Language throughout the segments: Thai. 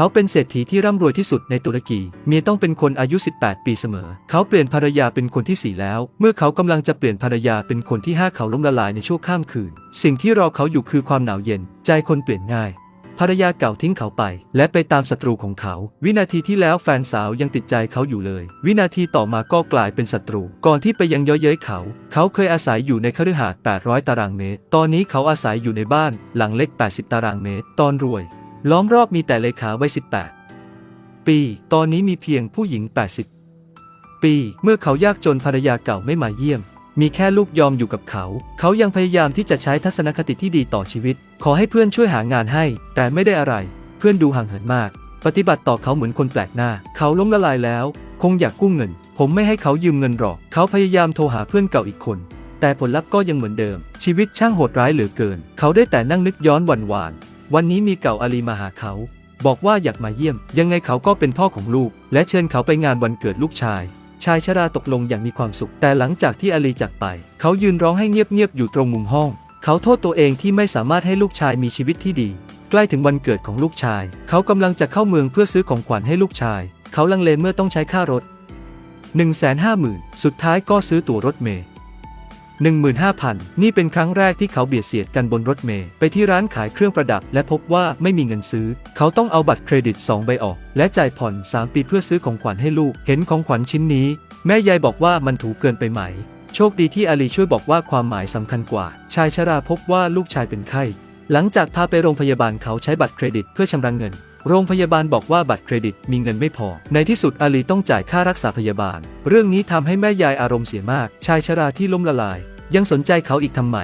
เขาเป็นเศรษฐีที่ร่ำรวยที่สุดในตุรกี เมียต้องเป็นคนอายุ 18 ปีเสมอ เขาเปลี่ยนภรรยาเป็นคนที่ 4 แล้ว เมื่อเขากำลังจะเปลี่ยนภรรยาเป็นคนที่ 5 เขาล้มละลายในชั่วข้ามคืน สิ่งที่รอเขาอยู่คือความหนาวเย็น ใจคนเปลี่ยนง่ายภรรยาเก่าทิ้งเขาไป และไปตามศัตรูของเขา วินาทีที่แล้วแฟนสาวยังติดใจเขาอยู่เลย วินาทีต่อมาก็กลายเป็นศัตรู ก่อนที่ไปยังย้ยเย้ยเขา เขาเคยอาศัยอยู่ในคฤหาสน์800 ตารางเมตร ตอนนี้เขาอาศัยอยู่ในบ้านหลังเล็ก 80 ตารางเมตร ตอนรวย ล้อมรอบมีแต่เลขาไว้18 ปี ตอนนี้มีเพียงผู้หญิง 80 ปี เมื่อเขายากจนภรรยาเก่าไม่มาเยี่ยม มีแค่ลูกยอมอยู่กับเขา เขายังพยายามที่จะใช้ทัศนคติที่ดีต่อชีวิต ขอให้เพื่อนช่วยหางานให้ แต่ไม่ได้อะไร เพื่อนดูห่างเหินมาก ปฏิบัติต่อเขาเหมือนคนแปลกหน้า เขาล้มละลายแล้ว คงอยากกู้เงิน ผมไม่ให้เขายืมเงินหรอก เขาพยายามโทรหาเพื่อนเก่าอีกคนแต่ผลลัพธ์ก็ยังเหมือนเดิม ชีวิตช่างโหดร้ายเหลือเกิน เขาได้แต่นั่งนึกย้อนวันวาน วันนี้มีเก่าอาลีมาหาเขา บอกว่าอยากมาเยี่ยม ยังไงเขาก็เป็นพ่อของลูก และเชิญเขาไปงานวันเกิดลูกชาย ชายชราตกลงอย่างมีความสุข แต่หลังจากที่อาลีจากไป เขายืนร้องให้เงียบๆอยู่ตรงมุมห้อง เขาโทษตัวเองที่ไม่สามารถให้ลูกชายมีชีวิตที่ดี ใกล้ถึงวันเกิดของลูกชาย เขากำลังจะเข้าเมืองเพื่อซื้อของขวัญให้ลูกชาย เขาลังเลเมื่อต้องใช้ค่ารถ1 5 0 0 0 0 สุดท้ายก็ซื้อตั๋วรถเมล์ 15,000 นี่เป็นครั้งแรกที่เขาเบียดเสียดกันบนรถเมล์ไปที่ร้านขายเครื่องประดับ และพบว่าไม่มีเงินซื้อ เขาต้องเอาบัตรเครดิต 2 ใบออก และจ่ายผ่อน 3 ปีเพื่อซื้อของขวัญให้ลูก เห็นของขวัญชิ้นนี้ แม่ยายบอกว่ามันถูกเกินไปไหม โชคดีที่อาลีช่วยบอกว่าความหมายสำคัญกว่า ชายชราพบว่าลูกชายเป็นไข้ หลังจากพาไปโรงพยาบาลเขาใช้บัตรเครดิตเพื่อชำระเงิน โรงพยาบาลบอกว่าบัตรเครดิตมีเงินไม่พอ ในที่สุดอาลีต้องจ่ายค่ารักษาพยาบาล เรื่องนี้ทำให้แม่ยายอารมณ์เสียมาก ชายชราที่ล้มละลาย ยังสนใจเขาอีกทำไม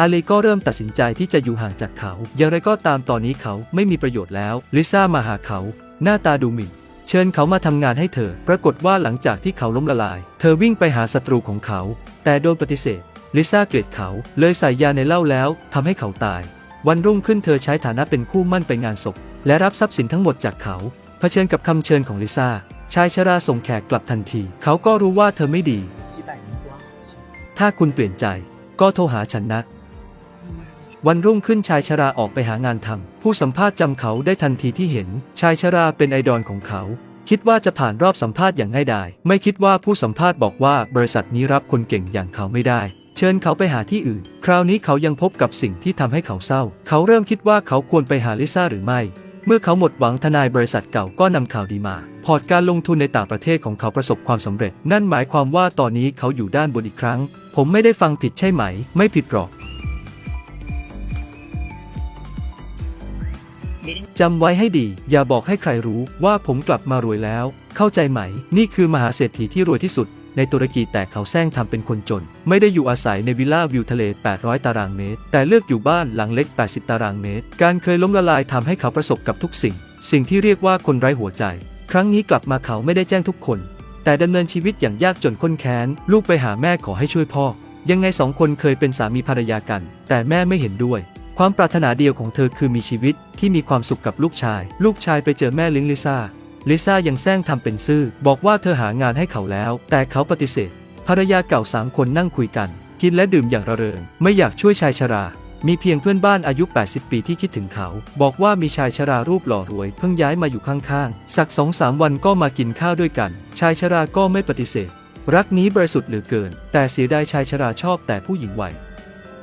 อาลีก็เริ่มตัดสินใจที่จะอยู่ห่างจากเขา อย่างไรก็ตามตอนนี้เขาไม่มีประโยชน์แล้ว ลิซ่ามาหาเขา หน้าตาดูหมิ่น เชิญเขามาทำงานให้เธอ ปรากฏว่าหลังจากที่เขาล้มละลาย เธอวิ่งไปหาศัตรูของเขา แต่โดนปฏิเสธ ลิซ่าเกลียดเขา เลยใส่ยาในเหล้าแล้วทำให้เขาตาย วันรุ่งขึ้นเธอใช้ฐานะเป็นคู่มั่นไปงานศพ และรับทรัพย์สินทั้งหมดจากเขา เผชิญกับคำเชิญของลิซ่า ชายชราส่งแขกกลับทันที เขาก็รู้ว่าเธอไม่ดี ถ้าคุณเปลี่ยนใจ ก็โทรหาฉันนะ วันรุ่งขึ้นชายชราออกไปหางานทำ ผู้สัมภาษณ์จำเขาได้ทันทีที่เห็น ชายชราเป็นไอดอลของเขา คิดว่าจะผ่านรอบสัมภาษณ์อย่างง่ายดาย ไม่คิดว่าผู้สัมภาษณ์บอกว่าบริษัทนี้รับคนเก่งอย่างเขาไม่ได้ เชิญเขาไปหาที่อื่น คราวนี้เขายังพบกับสิ่งที่ทำให้เขาเศร้า เขาเริ่มคิดว่าเขาควรไปหาลิซ่าหรือไม่ เมื่อเขาหมดหวังทนายบริษัทเก่าก็นำข่าวดีมา พอร์ตการลงทุนในต่างประเทศของเขาประสบความสำเร็จ นั่นหมายความว่าตอนนี้เขาอยู่ด้านบนอีกครั้ง ผมไม่ได้ฟังผิดใช่ไหม ไม่ผิดหรอกจำไว้ให้ดี อย่าบอกให้ใครรู้ว่าผมกลับมารวยแล้ว เข้าใจไหม นี่คือมหาเศรษฐีที่รวยที่สุด ในตุรกีแต่เขาแซงทำเป็นคนจน ไม่ได้อยู่อาศัยในวิลล่าวิวทะเล 800 ตารางเมตร แต่เลือกอยู่บ้านหลังเล็ก 80 ตารางเมตร การเคยล้มละลายทำให้เขาประสบกับทุกสิ่ง สิ่งที่เรียกว่าคนไร้หัวใจ ครั้งนี้กลับมาเขาไม่ได้แจ้งทุกคน แต่ดำเนินชีวิตอย่างยากจนข้นแค้น ลูกไปหาแม่ขอให้ช่วยพ่อ ยังไงสองคนเคยเป็นสามีภรรยากัน แต่แม่ไม่เห็นด้วยความปรารถนาเดียวของเธอคือมีชีวิตที่มีความสุขกับลูกชาย ลูกชายไปเจอแม่ลิงลิซ่า ลิซ่ายังแซงทำเป็นซื่อ บอกว่าเธอหางานให้เขาแล้ว แต่เขาปฏิเสธ ภรรยาเก่าสามคนนั่งคุยกัน กินและดื่มอย่างระเริง ไม่อยากช่วยชายชรา มีเพียงเพื่อนบ้านอายุ 80 ปีที่คิดถึงเขา บอกว่ามีชายชรารูปหล่อรวย เพิ่งย้ายมาอยู่ข้างๆ สักสองสามวันก็มากินข้าวด้วยกัน ชายชราก็ไม่ปฏิเสธ รักนี้บริสุทธิ์เหลือเกิน แต่เสียดายชายชราชอบแต่ผู้หญิงวัย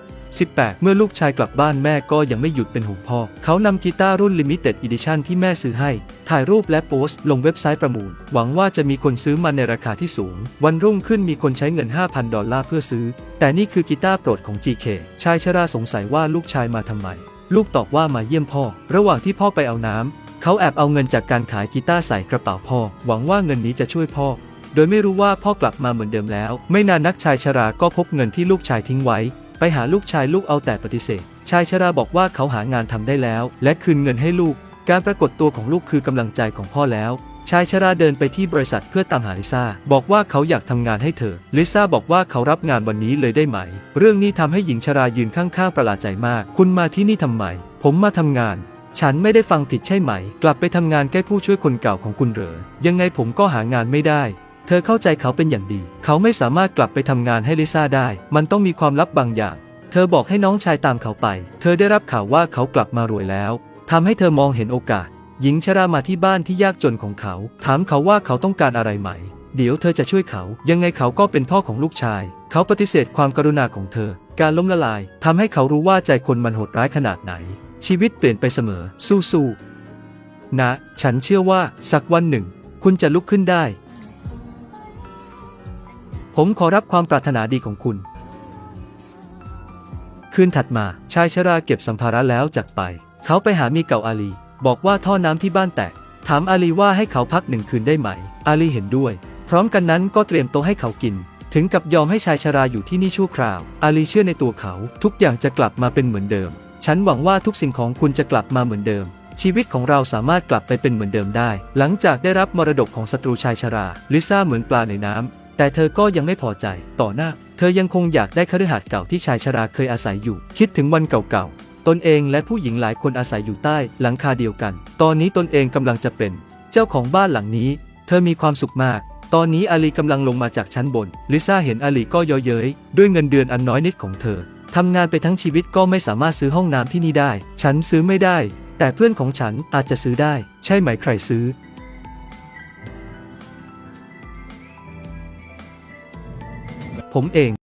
18 เมื่อลูกชายกลับบ้านแม่ก็ยังไม่หยุดเป็นห่วงพ่อ เขานำกีตาร์รุ่น Limited Edition ที่แม่ซื้อให้ ถ่ายรูปและโพสต์ลงเว็บไซต์ประมูล หวังว่าจะมีคนซื้อมันในราคาที่สูง วันรุ่งขึ้นมีคนใช้เงิน 5,000 ดอลลาร์เพื่อซื้อ แต่นี่คือกีตาร์โปรดของ GK ชายชราสงสัยว่าลูกชายมาทำไม ลูกตอบว่ามาเยี่ยมพ่อ ระหว่างที่พ่อไปเอาน้ำเขาแอบเอาเงินจากการขายกีตาร์ใส่กระเป๋าพ่อ หวังว่าเงินนี้จะช่วยพ่อโดยไม่รู้ว่าพ่อกลับมาเหมือนเดิมแล้ว ไม่นานนักชายชราก็พบเงินที่ลูกชายทิ้งไว้ ไปหาลูกชายลูกเอาแต่ปฏิเสธ ชายชราบอกว่าเขาหางานทำได้แล้ว และคืนเงินให้ลูก การปรากฏตัวของลูกคือกำลังใจของพ่อแล้ว ชายชราเดินไปที่บริษัทเพื่อตามหาลิซ่า บอกว่าเขาอยากทำงานให้เธอ ลิซ่าบอกว่าเขารับงานวันนี้เลยได้ไหม เรื่องนี้ทำให้หญิงชรายืนข้างๆประหลาดใจมาก คุณมาที่นี่ทำไม ผมมาทำงานฉันไม่ได้ฟังผิดใช่ไหม กลับไปทำงานแก้ผู้ช่วยคนเก่าของคุณเหรอ ยังไงผมก็หางานไม่ได้ เธอเข้าใจเขาเป็นอย่างดี เขาไม่สามารถกลับไปทำงานให้ลิซ่าได้ มันต้องมีความลับบางอย่าง เธอบอกให้น้องชายตามเขาไป เธอได้รับข่าวว่าเขากลับมารวยแล้ว ทำให้เธอมองเห็นโอกาส หญิงชรามาที่บ้านที่ยากจนของเขา ถามเขาว่าเขาต้องการอะไรไหม เดี๋ยวเธอจะช่วยเขา ยังไงเขาก็เป็นพ่อของลูกชาย เขาปฏิเสธความกรุณาของเธอ การล้มละลายทำให้เขารู้ว่าใจคนมันโหดร้ายขนาดไหน ชีวิตเปลี่ยนไปเสมอ สู้ๆนะ ฉันเชื่อว่าสักวันหนึ่ง คุณจะลุกขึ้นได้ ผมขอรับความปรารถนาดีของคุณ คืนถัดมาชายชราเก็บสัมภาระแล้วจากไป เขาไปหามีเก่าอาลี บอกว่าท่อน้ำที่บ้านแตก ถามอาลีว่าให้เขาพักหนึ่งคืนได้ไหม อาลีเห็นด้วย พร้อมกันนั้นก็เตรียมโต๊ะให้เขากิน ถึงกับยอมให้ชายชราอยู่ที่นี่ชั่วคราว อาลีเชื่อในตัวเขา ทุกอย่างจะกลับมาเป็นเหมือนเดิม ฉันหวังว่าทุกสิ่งของคุณจะกลับมาเหมือนเดิมชีวิตของเราสามารถกลับไปเป็นเหมือนเดิมได้ หลังจากได้รับมรดกของศัตรูชายชรา ลิซ่าเหมือนปลาในน้ำแต่เธอก็ยังไม่พอใจ ต่อหน้า เธอยังคงอยากได้คฤหาสน์เก่าที่ชายชราเคยอาศัยอยู่ คิดถึงวันเก่าๆ ตนเองและผู้หญิงหลายคนอาศัยอยู่ใต้หลังคาเดียวกัน ตอนนี้ตนเองกำลังจะเป็นเจ้าของบ้านหลังนี้ เธอมีความสุขมาก ตอนนี้อาลีกำลังลงมาจากชั้นบน ลิซ่าเห็นอาลีก็เยาะเย้ยด้วยเงินเดือนอันน้อยนิดของเธอทำงานไปทั้งชีวิตก็ไม่สามารถซื้อห้องน้ำที่นี่ได้ ฉันซื้อไม่ได้ แต่เพื่อนของฉันอาจจะซื้อได้ ใช่ไหมใครซื้อผมเอง